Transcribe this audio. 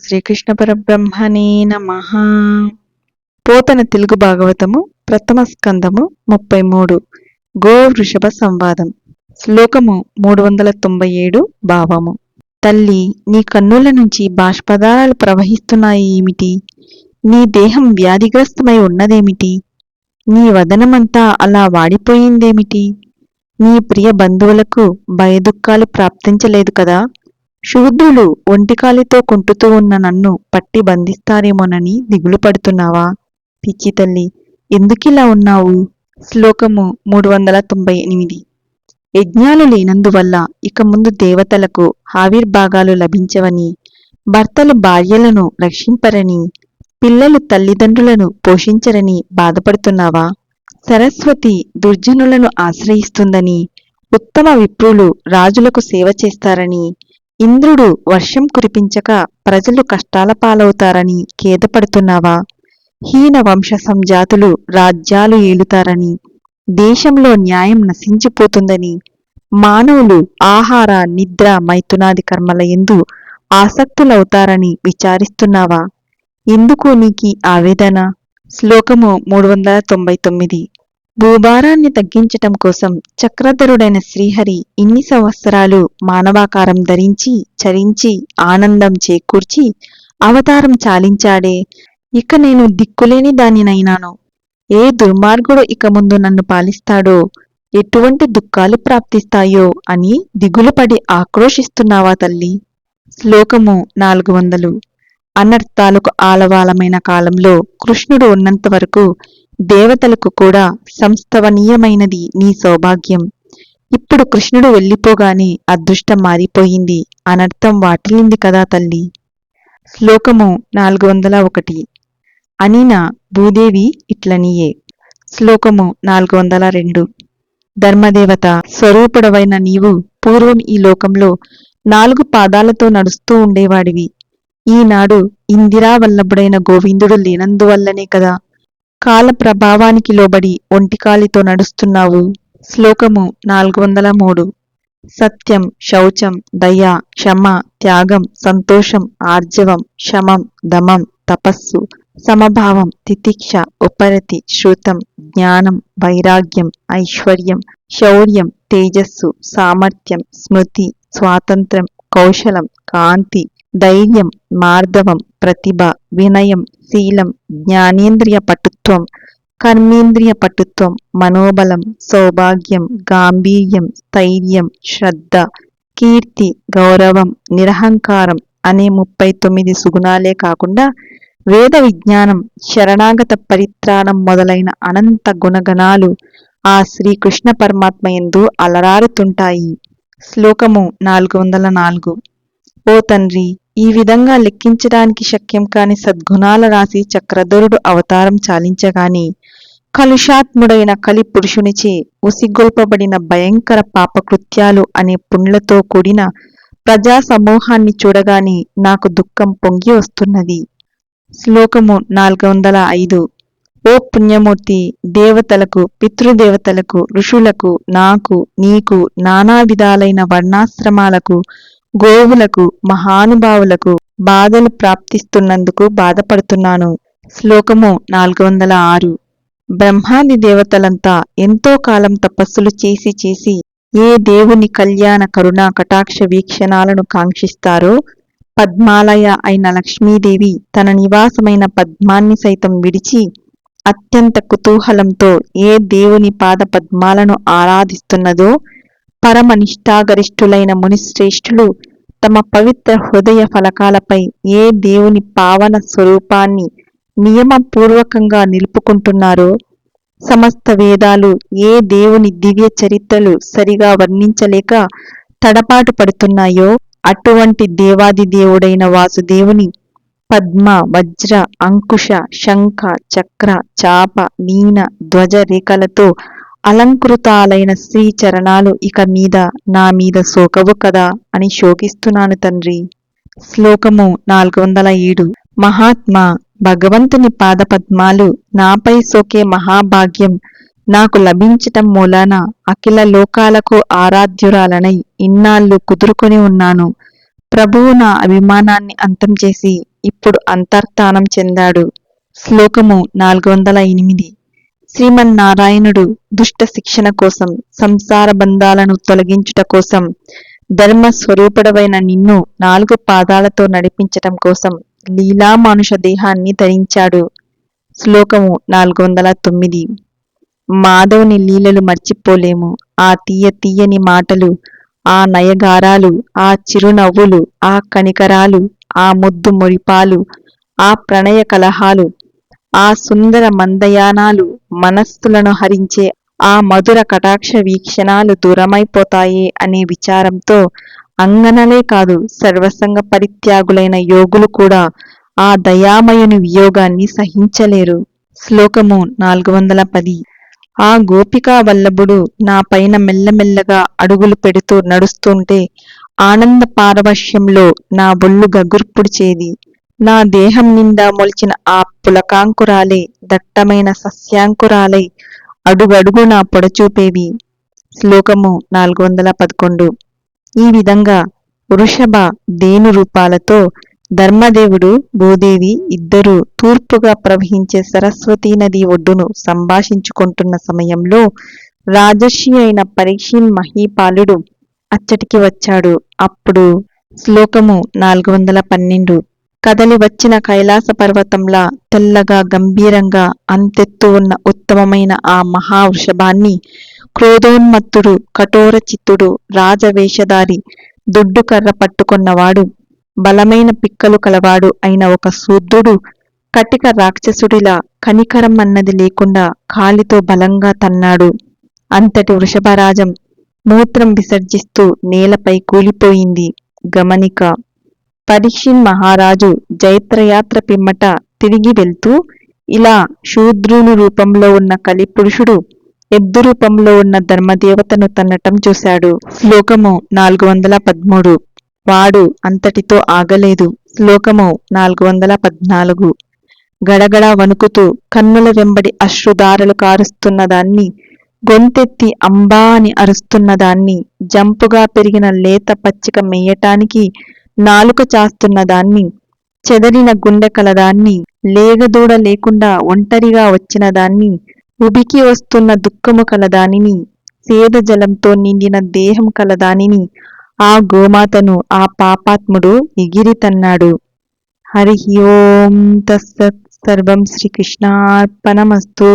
శ్రీకృష్ణ పరబ్రహ్మణే నమ. పోతన తెలుగు భాగవతము ప్రథమ స్కందము ముప్పై మూడు గో వృషభ సంవాదం. శ్లోకము మూడు వందల తొంభై ఏడు భావము. తల్లి నీ కన్నుల నుంచి బాష్పదారాలు ప్రవహిస్తున్నాయి ఏమిటి? నీ దేహం వ్యాధిగ్రస్తమై ఉన్నదేమిటి? నీ వదనమంతా అలా వాడిపోయిందేమిటి? నీ ప్రియ బంధువులకు భయదుఖాలు ప్రాప్తించలేదు కదా? శూద్రులు ఒంటికాలితో కుంటుతూ ఉన్న నన్ను పట్టి బంధిస్తారేమోనని దిగులు పడుతున్నావా? పిచ్చి తల్లి ఎందుకిలా ఉన్నావు? శ్లోకము మూడు వందల తొంభై ఎనిమిది యజ్ఞాలు లేనందువల్ల ఇక ముందు దేవతలకు ఆవిర్భాగాలు లభించవని భర్తలు భార్యలను రక్షింపరని పిల్లలు తల్లిదండ్రులను పోషించరని బాధపడుతున్నావా? సరస్వతి దుర్జనులను ఆశ్రయిస్తుందని ఉత్తమ విప్రులు రాజులకు సేవ చేస్తారని ఇంద్రుడు వర్షం కురిపించక ప్రజలు కష్టాల పాలవుతారని ఖేదపడుతున్నావా? హీన వంశ సంజాతులు రాజ్యాలు ఏలుతారని దేశంలో న్యాయం నశించిపోతుందని మానవులు ఆహార నిద్ర మైథునాది కర్మల ఎందు ఆసక్తులవుతారని విచారిస్తున్నావా? ఎందుకు నీకి ఆవేదన? శ్లోకము మూడు వందల తొంభై తొమ్మిది. భూభారాన్ని తగ్గించటం కోసం చక్రధరుడైన శ్రీహరి ఇన్ని సంవత్సరాలు మానవాకారం ధరించి చరించి ఆనందం చేకూర్చి అవతారం చాలించాడే. ఇక నేను దిక్కులేని దానినైనాను. ఏ దుర్మార్గుడు ఇక ముందు నన్ను పాలిస్తాడో ఎటువంటి దుఃఖాలు ప్రాప్తిస్తాయో అని దిగులుపడి ఆక్రోశిస్తున్నావా తల్లి? శ్లోకము నాలుగు వందలు. అనర్థాలకు ఆలవాలమైన కాలంలో కృష్ణుడు ఉన్నంత వరకు దేవతలకు కూడా సంస్థవనీయమైనది నీ సౌభాగ్యం. ఇప్పుడు కృష్ణుడు వెళ్ళిపోగానే అదృష్టం మారిపోయింది అనర్థం వాటిల్లింది కదా తల్లి. శ్లోకము నాలుగు వందల ఒకటి. అనిన భూదేవి ఇట్లనియే. శ్లోకము నాలుగు వందల రెండు. ధర్మదేవత స్వరూపుడవైన నీవు పూర్వం ఈ లోకంలో నాలుగు పాదాలతో నడుస్తూ ఉండేవాడివి. ఈనాడు ఇందిరావల్లభుడైన గోవిందుడు లేనందువల్లనే కదా కాల ప్రభావానికి లోబడి ఒంటికాలితో నడుస్తున్నావు. శ్లోకము నాలుగు వందల మూడు. సత్యం శౌచం దయ క్షమ త్యాగం సంతోషం ఆర్జవం శమం దమం తపస్సు సమభావం తితిక్ష ఉపరతి శృతం జ్ఞానం వైరాగ్యం ఐశ్వర్యం శౌర్యం తేజస్సు సామర్థ్యం స్మృతి స్వాతంత్ర్యం కౌశలం కాంతి ధైర్యం మార్ధవం ప్రతిభ వినయం శీలం జ్ఞానేంద్రియ పటుత్వం కర్మేంద్రియ పటుత్వం మనోబలం సౌభాగ్యం గాంభీర్యం స్థైర్యం శ్రద్ధ కీర్తి గౌరవం నిరహంకారం అనే ముప్పై తొమ్మిది సుగుణాలే కాకుండా వేద విజ్ఞానం శరణాగత పరిత్రాణం మొదలైన అనంత గుణగణాలు ఆ శ్రీకృష్ణ పరమాత్మ ఎందు అలరారుతుంటాయి శ్లోకము నాలుగు వందల నాలుగు ఓ తండ్రి ఈ విధంగా లెక్కించడానికి శక్యం కాని సద్గుణాల రాసి చక్రధరుడు అవతారం చాలించగాని కలుషాత్ముడైన కలి పురుషునిచే ఉసిగొల్పబడిన భయంకర పాపకృత్యాలు అనే పుండ్లతో కూడిన ప్రజా సమూహాన్ని చూడగానే నాకు దుఃఖం పొంగి వస్తున్నది. శ్లోకము నాలుగు వందల ఐదు. ఓ పుణ్యమూర్తి దేవతలకు పితృదేవతలకు ఋషులకు నాకు నీకు నానా విధాలైన వర్ణాశ్రమాలకు గోవులకు మహానుభావులకు బాధలు ప్రాప్తిస్తున్నందుకు బాధపడుతున్నాను. శ్లోకము నాలుగు వందల ఆరు. బ్రహ్మాది దేవతలంతా ఎంతో కాలం తపస్సులు చేసి చేసి ఏ దేవుని కళ్యాణ కరుణా కటాక్ష వీక్షణాలను కాంక్షిస్తారో పద్మాలయ అయిన లక్ష్మీదేవి తన నివాసమైన పద్మాన్ని సైతం విడిచి అత్యంత కుతూహలంతో ఏ దేవుని పాద పద్మాలను ఆరాధిస్తున్నదో పరమ నిష్ఠాగరిష్ఠులైన మునిశ్రేష్ఠులు తమ పవిత్ర హృదయ ఫలకాలపై ఏ దేవుని పావన స్వరూపాన్ని నియమపూర్వకంగా నిలుపుకుంటున్నారో సమస్త వేదాలు ఏ దేవుని దివ్య చరిత్రలు సరిగా వర్ణించలేక తడపాటు పడుతున్నాయో అటువంటి దేవాది దేవుడైన వాసుదేవుని పద్మ వజ్ర అంకుశ శంఖ చక్ర చాప నీన ధ్వజ రేఖలతో అలంకృతాలైన శ్రీ చరణాలు ఇక మీద నా మీద సోకవు కదా అని శోకిస్తున్నాను తండ్రి. శ్లోకము నాలుగు వందల ఏడు. మహాత్మా భగవంతుని పాదపద్మాలు నాపై సోకే మహాభాగ్యం నాకు లభించటం మూలాన అఖిల లోకాలకు ఆరాధ్యురాలనై ఇన్నాళ్ళు కుదురుకొని ఉన్నాను. ప్రభువు నా అభిమానాన్ని అంతం చేసి ఇప్పుడు అంతర్ధానం చెందాడు. శ్లోకము నాలుగు వందల ఎనిమిది. శ్రీమన్నారాయణుడు దుష్ట శిక్షణ కోసం సంసార బంధాలను తొలగించుట కోసం ధర్మ స్వరూపుడవైన నిన్ను నాలుగు పాదాలతో నడిపించటం కోసం లీలామానుష దేహాన్ని ధరించాడు. శ్లోకము నాలుగు వందల తొమ్మిది మాధవుని లీలలు మర్చిపోలేము. ఆ తీయ తీయని మాటలు ఆ నయగారాలు ఆ చిరునవ్వులు ఆ కనికరాలు ఆ ముద్దు మురిపాలు ఆ ప్రణయ కలహాలు ఆ సుందర మందయానాలు మనస్సులను హరించే ఆ మధుర కటాక్ష వీక్షణాలు దూరమైపోతాయి అనే విచారంతో అంగనలే కాదు సర్వసంగ పరిత్యాగులైన యోగులు కూడా ఆ దయామయుని వియోగాన్ని సహించలేరు. శ్లోకము నాలుగు వందల పది. ఆ గోపికా వల్లభుడు నా పైన మెల్లమెల్లగా అడుగులు పెడుతూ నడుస్తుంటే ఆనంద పారవశ్యంలో నా బొల్లు గగుర్పుడిచేది. నా దేహం నిండా మొలిచిన ఆ పులకాంకురాలే దట్టమైన సస్యాంకురాలై అడుగడుగు నా పొడచూపేవి. శ్లోకము నాలుగు వందల పదకొండు ఈ విధంగా వృషభ దేను రూపాలతో ధర్మదేవుడు భూదేవి ఇద్దరూ తూర్పుగా ప్రవహించే సరస్వతీ నది ఒడ్డును సంభాషించుకుంటున్న సమయంలో రాజర్షి అయిన పరీక్షిన్ మహీపాలుడు అచ్చటికి వచ్చాడు. అప్పుడు శ్లోకము నాలుగు వందల పన్నెండు కదలి వచ్చిన కైలాస పర్వతంలా తెల్లగా గంభీరంగా అంతెత్తు ఉన్న ఉత్తమమైన ఆ మహావృషభాన్ని క్రోధోన్మత్తుడు కఠోర చిత్తుడు రాజవేషధారి దుడ్డు కర్ర పట్టుకున్నవాడు బలమైన పిక్కలు కలవాడు అయిన ఒక శూద్రుడు కటిక రాక్షసుడిలా కనికరం అన్నది లేకుండా కాలితో బలంగా తన్నాడు. అంతటి వృషభరాజం మూత్రం విసర్జిస్తూ నేలపై కూలిపోయింది. గమనిక పరీక్షిన్ మహారాజు జైత్రయాత్ర పిమ్మట తిరిగి వెళ్తూ ఇలా శూద్రుని రూపంలో ఉన్న కలిపురుషుడు ఎద్దు రూపంలో ఉన్న ధర్మదేవతను తన్నటం చూశాడు. శ్లోకము నాలుగు వందల పదమూడు. వాడు అంతటితో ఆగలేదు. శ్లోకము నాలుగు వందల పద్నాలుగు. గడగడ వణుకుతూ కన్నుల వెంబడి అశ్రుధారలు కారుస్తున్న దాన్ని గొంతెత్తి అంబా అని అరుస్తున్న దాన్ని జంపుగా పెరిగిన లేత పచ్చిక మేయటానికి నాలుక చాస్తున్న దాన్ని చెదరిన గుండె కలదాన్ని లేగదూడ లేకుండా ఒంటరిగా వచ్చిన దాన్ని ఉబికి వస్తున్న దుఃఖము కలదానిని సేద జలంతో నిండిన దేహం కలదానిని ఆ గోమాతను ఆ పాపాత్ముడు ఎగిరి తన్నాడు. హరి ఓం తస్సత్ సర్వం శ్రీకృష్ణార్పణమస్తూ.